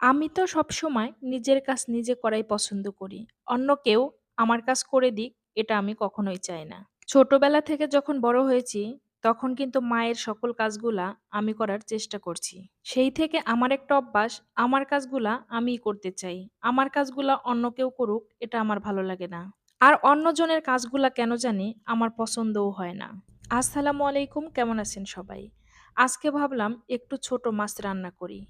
আমি তো সবসময় নিজের কাজ নিজে করাই পছন্দ করি। অন্য কেউ আমার কাজ করে দিক, এটা আমি কখনোই চাই না। ছোটবেলা থেকে যখন বড় হয়েছি, তখন কিন্তু মায়ের সকল কাজগুলা আমি করার চেষ্টা করছি। সেই থেকে আমার একটা অভ্যাস, আমার কাজগুলা আমিই করতে চাই। আমার কাজগুলা অন্য কেউ করুক, এটা আমার ভালো লাগে না। আর অন্যজনের কাজগুলা কেন জানি আমার পছন্দও হয় না। আসসালামু আলাইকুম, কেমন আছেন সবাই? আজকে ভাবলাম একটু ছোট মাছ রান্না করি।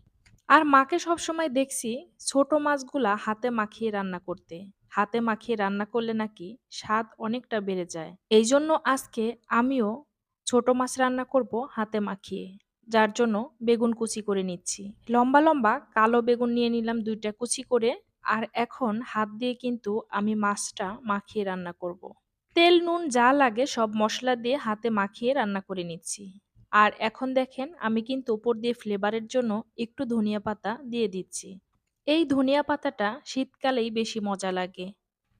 আর মাকে সবসময় দেখছি ছোট মাছগুলা হাতে মাখিয়ে রান্না করতে। হাতে মাখিয়ে রান্না করলে নাকি স্বাদ অনেকটা বেড়ে যায়। এই জন্য আজকে আমিও ছোট মাছ রান্না করব হাতে মাখিয়ে। যার জন্য বেগুন কুচি করে নিচ্ছি। লম্বা লম্বা কালো বেগুন নিয়ে নিলাম দুইটা কুচি করে, আর এখন হাত দিয়ে কিন্তু আমি মাছটা মাখিয়ে রান্না করব। তেল, নুন যা লাগে সব মশলা দিয়ে হাতে মাখিয়ে রান্না করে নিচ্ছি। আর এখন দেখেন আমি কিন্তু উপর দিয়ে ফ্লেভারের জন্য একটু ধনিয়া পাতা দিয়ে দিচ্ছি। এই ধনিয়া পাতাটা শীতকালেই বেশি মজা লাগে।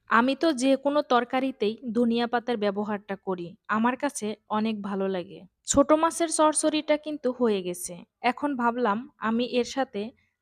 আমি তো যে কোনো তরকারিতেই ধনিয়া পাতার ব্যবহারটা করি, আমার কাছে অনেক ভালো লাগে। ছোট মাছের সরসরিটা কিন্তু হয়ে গেছে। এখন ভাবলাম আমি এর সাথে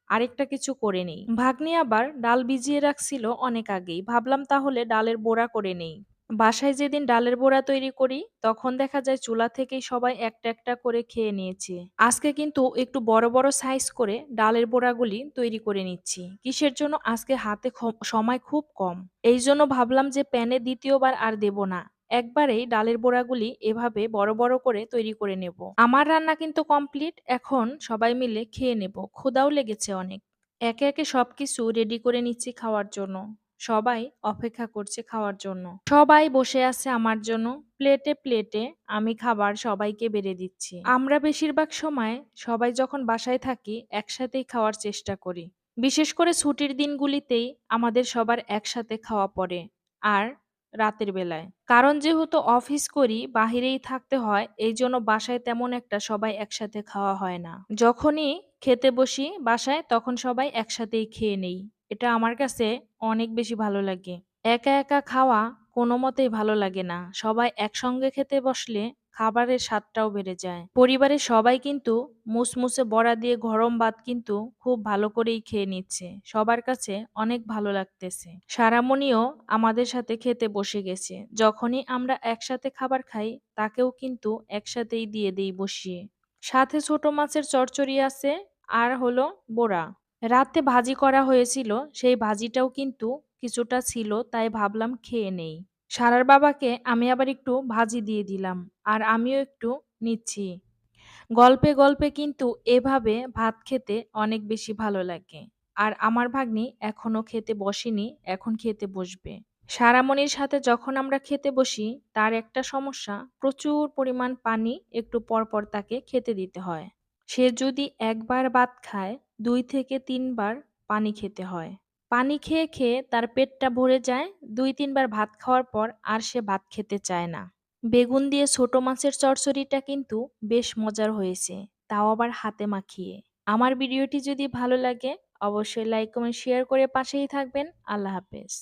আরেকটা কিছু করে নেই। ভাগ্নি আবার ডাল ভিজিয়ে রাখছিল অনেক আগেই। ভাবলাম তাহলে ডালের বোড়া করে নেই। বাসায় যেদিন ডালের বড়া তৈরি করি, তখন দেখা যায় চুলা থেকেই সবাই একটা একটা করে খেয়ে নিয়েছে। আজকে কিন্তু একটু বড় বড় সাইজ করে ডালের বড়াগুলি তৈরি করে নিচ্ছি। কিসের জন্য? আজকে হাতে সময় খুব কম। এই জন্য ভাবলাম যে প্যানে দ্বিতীয়বার আর দেব না। একবারেই ডালের বড়াগুলি এভাবে বড় বড় করে তৈরি করে নেব। আমার রান্না কিন্তু কমপ্লিট এখন সবাই মিলে খেয়ে নেব। ক্ষুদাও লেগেছে অনেক। একে একে সবকিছু রেডি করে নিচ্ছি খাওয়ার জন্য। সবাই অপেক্ষা করছে খাওয়ার জন্য। সবাই বসে আছে আমার জন্য। প্লেটে প্লেটে আমি খাবার সবাইকে বেড়ে দিচ্ছি। আমরা বেশিরভাগ সময় সবাই যখন বাসায় থাকি, একসাথেই খাওয়ার চেষ্টা করি। বিশেষ করে ছুটির দিনগুলিতেই আমাদের সবার একসাথে খাওয়া পড়ে, আর রাতের বেলায়। কারণ যেহেতু অফিস করি, বাহিরেই থাকতে হয়, এই জন্য বাসায় তেমন একটা সবাই একসাথে খাওয়া হয় না। যখনই খেতে বসি বাসায়, তখন সবাই একসাথেই খেয়ে নেই। এটা আমার কাছে অনেক বেশি ভালো লাগে। একা একা খাওয়া কোনো মতেই ভালো লাগে না। সবাই একসঙ্গে খেতে বসলে খাবারের স্বাদটাও বেড়ে যায়। পরিবারের সবাই কিন্তু মুসমুসে বড়া দিয়ে গরম ভাত কিন্তু খুব ভালো করেই খেয়ে নিচ্ছে। সবার কাছে অনেক ভালো লাগতেছে। সারামণিও আমাদের সাথে খেতে বসে গেছে। যখনই আমরা একসাথে খাবার খাই, তাকেও কিন্তু একসাথেই দিয়ে দিই বসিয়ে। সাথে ছোট মাছের চচ্চড়ি আছে আর হলো বোড়া। রাতে ভাজি করা হয়েছিল, সেই ভাজিটাও কিন্তু কিছুটা ছিল, তাই ভাবলাম খেয়ে নেই। সারার বাবাকে আমি আবার একটু ভাজি দিয়ে দিলাম, আর আমিও একটু নিচ্ছি। গল্পে গল্পে কিন্তু এভাবে ভাত খেতে অনেক বেশি ভালো লাগে, আর আমার ভাগ্নি এখনও খেতে বসেনি, এখন খেতে বসবে। সারামণির সাথে যখন আমরা খেতে বসি, তার একটা সমস্যা, প্রচুর পরিমাণ পানি একটু পরপর তাকে খেতে দিতে হয়। সে যদি একবার ভাত খায় দুই থেকে তিনবার পানি খেতে হয়। পানি খেয়ে খেয়ে তার পেটটা ভরে যায়, দুই তিনবার ভাত খাওয়ার পর আর সে ভাত খেতে চায় না। বেগুন দিয়ে ছোট মাছের চড়চড়িটা কিন্তু বেশ মজার হয়েছে, তাও আবার হাতে মাখিয়ে। আমার ভিডিওটি যদি ভালো লাগে, অবশ্যই লাইক, কমেন্ট, শেয়ার করে পাশেই থাকবেন। আল্লাহ হাফেজ।